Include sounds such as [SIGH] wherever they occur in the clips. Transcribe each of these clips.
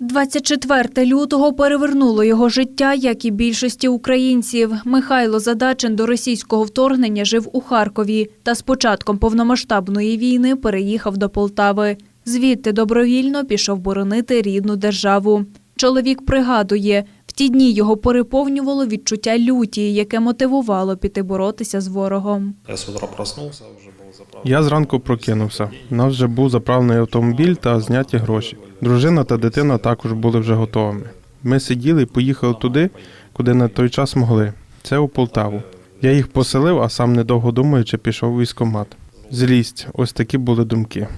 24 лютого перевернуло його життя, як і більшості українців. Михайло Задачин до російського вторгнення жив у Харкові та з початком повномасштабної війни переїхав до Полтави. Звідти добровільно пішов боронити рідну державу. Чоловік пригадує, ті дні його переповнювало відчуття люті, яке мотивувало піти боротися з ворогом. Я с утра проснулся, уже был заправлен. Я зранку прокинувся. У нас вже був заправлений автомобіль та зняті гроші. Дружина та дитина також були вже готовими. Ми сиділи і поїхали туди, куди на той час могли. Це у Полтаву. Я їх поселив, а сам недовго думаючи, пішов у військкомат. Злість, ось такі були думки.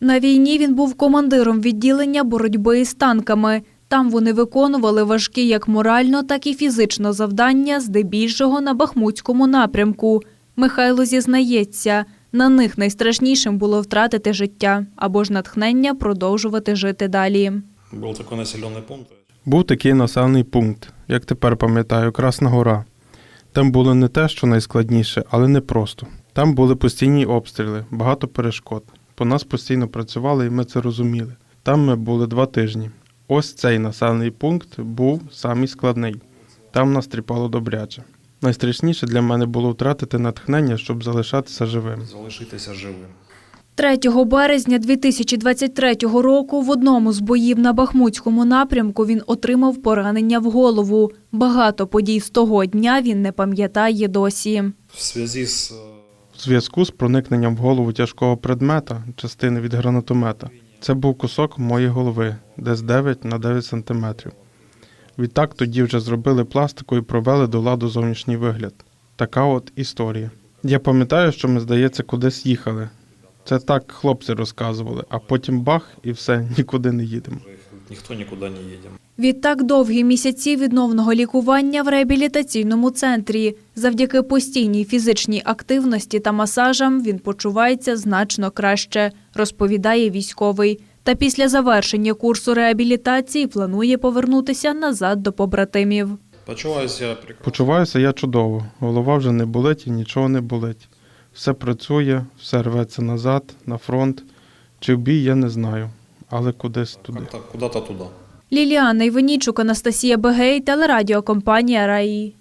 На війні він був командиром відділення боротьби із танками. Там вони виконували важкі як морально, так і фізично завдання, здебільшого на Бахмутському напрямку. Михайло зізнається, на них найстрашнішим було втратити життя або ж натхнення продовжувати жити далі. Был такой населенный пункт. Був такий населений пункт, як тепер пам'ятаю, Красна Гора. Там було не те, що найскладніше, але не просто. Там були постійні обстріли, багато перешкод. По нас постійно працювали, і ми це розуміли. Там ми були два тижні. Ось цей населений пункт був самий складний. Там нас тріпало добряче. Найстрашніше для мене було втратити натхнення, щоб залишатися живим. Залишитися живим. 3 березня 2023 року в одному з боїв на Бахмутському напрямку він отримав поранення в голову. Багато подій з того дня він не пам'ятає досі. В связи с э, В зв'язку з проникненням в голову тяжкого предмета, частини від гранатомета, це був кусок моєї голови, десь 9 на 9 сантиметрів. Відтак тоді вже зробили пластику і провели до ладу зовнішній вигляд. Така от історія. Я пам'ятаю, що ми, здається, кудись їхали. Це так хлопці розказували, а потім бах і все, [LAUGHS] нікуди не їдемо. Никто никуда не едем. Відтак довгі місяці відновного лікування в реабілітаційному центрі. Завдяки постійній фізичній активності та масажам він почувається значно краще, розповідає військовий. Та після завершення курсу реабілітації планує повернутися назад до побратимів. Почуваюсь я. Почуваюся я чудово. Голова вже не болить і нічого не болить. Все працює, все рветься назад, на фронт. Чи в бій, я не знаю, але кудись туди. Куда-то туда. Ліліана Іванічук, Анастасія Бегей, телерадіокомпанія Раї.